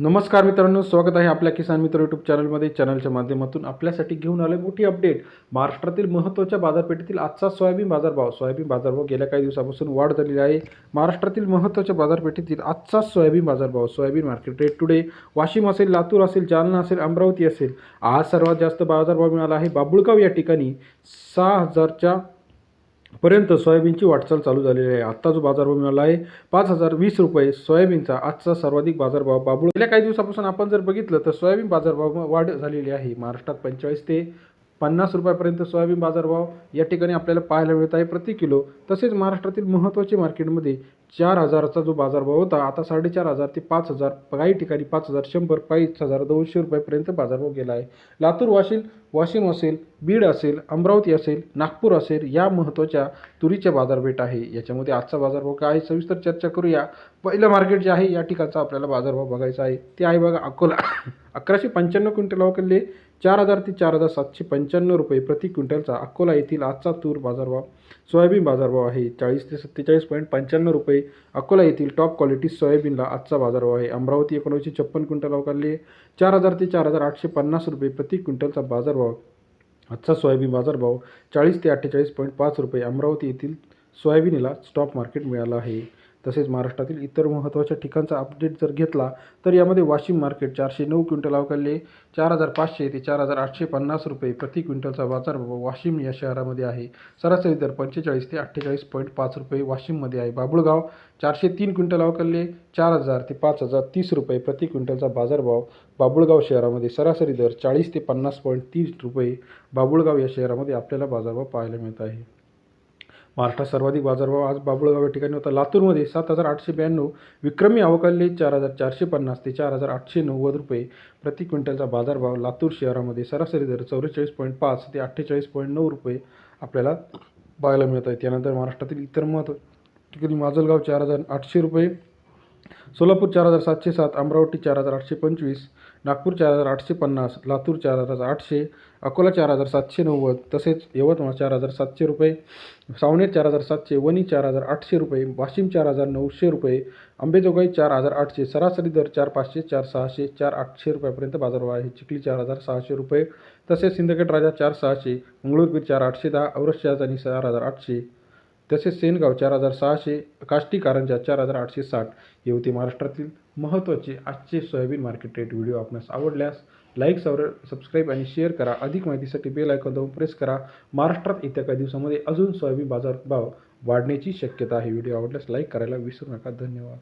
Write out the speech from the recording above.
नमस्कार मित्रांनो स्वागत आहे आपल्या किसान मित्र यूट्यूब चॅनलमध्ये चॅनलच्या माध्यमातून आपल्यासाठी घेऊन आले मोठी अपडेट महाराष्ट्रातील महत्त्वाच्या बाजारपेठेतील आजचा सोयाबीन बाजारभाव. सोयाबीन बाजारभाव गेल्या काही दिवसापासून वाढ झालेली आहे. महाराष्ट्रातील महत्त्वाच्या बाजारपेठेतील आजचा सोयाबीन बाजारभाव soybean market rate today Washim असेल लातूर असेल जालना असेल अमरावती असेल. आज सर्वात जास्त बाजारभाव मिळाला आहे बाबुळगाव या ठिकाणी. सहा हजारच्या पर्यंत सोयाबीनची वाटचाल चालू झालेली आहे. आत्ता जो बाजारभाव मिळाला आहे पाच हजार वीस रुपये सोयाबीनचा आजचा सर्वाधिक बाजारभाव बाबुळ. गेल्या काही दिवसापासून आपण जर बघितलं तर सोयाबीन बाजारभाव वाढ झालेली आहे. महाराष्ट्रात पंचेचाळीस ते पन्नास रुपयापर्यंत सोयाबीन बाजारभाव या ठिकाणी आपल्याला पाहायला मिळत आहे. प्रति किलो. तसेच महाराष्ट्रातील महत्त्वाचे मार्केटमध्ये चार हजाराचा जो बाजारभाव होता आता साडेचार हजार ते पाच हजार काही ठिकाणी पाच हजार शंभर पाच हजार दोनशे रुपयापर्यंत बाजारभाव गेला आहे. लातूर वाशिम वाशिम असेल बीड असेल अमरावती असेल नागपूर असेल या महत्त्वाच्या तुरीच्या बाजारपेठ आहे. याच्यामध्ये आजचा बाजारभाव काय आहे सविस्तर चर्चा करूया. पहिलं मार्केट जे आहे या ठिकाणचा आपल्याला बाजारभाव बघायचा आहे. ते आहे बघा अकोला. अकराशे पंच्याण्णव क्विंटल अवकलले चार हजार ते चार हजार सातशे पंच्याण्णव रुपये प्रति क्विंटलचा अकोला येथील आजचा तूर बाजारभाव सोयाबीन बाजारभाव आहे. चाळीस ते सत्तेचाळीस पॉईंट पंच्याण्णव रुपये. अकोला येथील टॉप क्वालिटी सोयाबीनला आजचा बाजारभाव आहे. अमरावती एकोणीसशे छप्पन क्विंटल अवकालले चार हजार ते चार हजार आठशे पन्नास रुपये प्रति क्विंटलचा बाजारभाव आजचा सोयाबीन बाजारभाव चाळीस ते अठ्ठेचाळीस पॉईंट पाच रुपये. अमरावती येथील सोयाबीनला स्टॉक मार्केट मिळालं आहे. तसेच महाराष्ट्रातील इतर महत्त्वाच्या ठिकाणचा अपडेट जर घेतला तर यामध्ये वाशिम मार्केट चारशे नऊ क्विंटल अवकालले चार हजार पाचशे ते चार हजार आठशे पन्नास रुपये प्रति क्विंटलचा बाजारभाव वाशिम या शहरामध्ये आहे. सरासरी दर पंचेचाळीस ते अठ्ठेचाळीस पॉईंट पाच रुपये वाशिममध्ये आहे. बाबुळगाव चारशे तीन क्विंटल अवकालले चार हजार ते पाच हजार तीस रुपये प्रति क्विंटलचा बाजारभाव बाबुळगाव शहरामध्ये सरासरी दर चाळीस ते पन्नास पॉईंट तीस रुपये बाबुळगाव या शहरामध्ये आपल्याला बाजारभाव पाहायला मिळत आहे. महाराष्ट्रात सर्वाधिक बाजारभाव आज बाबुळगाव या ठिकाणी होता. लातूरमध्ये सात हजार आठशे ब्याण्णव विक्रमी अवकालले चार हजार चारशे पन्नास ते चार हजार आठशे नव्वद रुपये प्रति क्विंटलचा बाजारभाव लातूर शहरामध्ये सरासरी दर चौवेचाळीस पॉईंट पाच ते अठ्ठेचाळीस पॉईंट नऊ रुपये आपल्याला पाहायला मिळत आहे त्यानंतर महाराष्ट्रातील इतर महत्त्व ठिकाणी माजलगाव चार हजार आठशे रुपये सोलापूर चार हजार सातशे सात अमरावती चार हजार आठशे पंचवीस नागपूर चार हजार आठशे पन्नास लातूर चार हजार आठशे अकोला चार हजार सातशे नव्वद तसेच यवतमाळ चार हजार सातशे रुपये सावनेर चार हजार सातशे वणी चार हजार आठशे रुपये वाशिम चार हजार नऊशे रुपये अंबेजोगाई चार हजार आठशे सरासरी दर चार पाचशे चार सहाशे चार आठशे रुपयापर्यंत बाजारभाव आहे चिखली चार हजार सहाशे रुपये तसेच सिंदखेड राजा चार सहाशे मंगळूरपीर चार आठशे दहा औरंगाबाद आणि चार हजार आठशे तसेच सेनगाव चार हजार सहाशे काष्टी कारंजा चार हजार आठशे साठ हे होते महाराष्ट्रातील महत्त्वाचे आजचे सोयाबीन मार्केट रेट व्हिडिओ आपणास आवडल्यास लाईक सवर सबस्क्राईब आणि शेअर करा. अधिक माहितीसाठी बेल आयकॉन दाबून प्रेस करा. महाराष्ट्रात येत्या काही दिवसामध्ये अजून सोयाबीन बाजार भाव वाढण्याची शक्यता आहे. व्हिडिओ आवडल्यास लाईक करायला विसरू नका. धन्यवाद.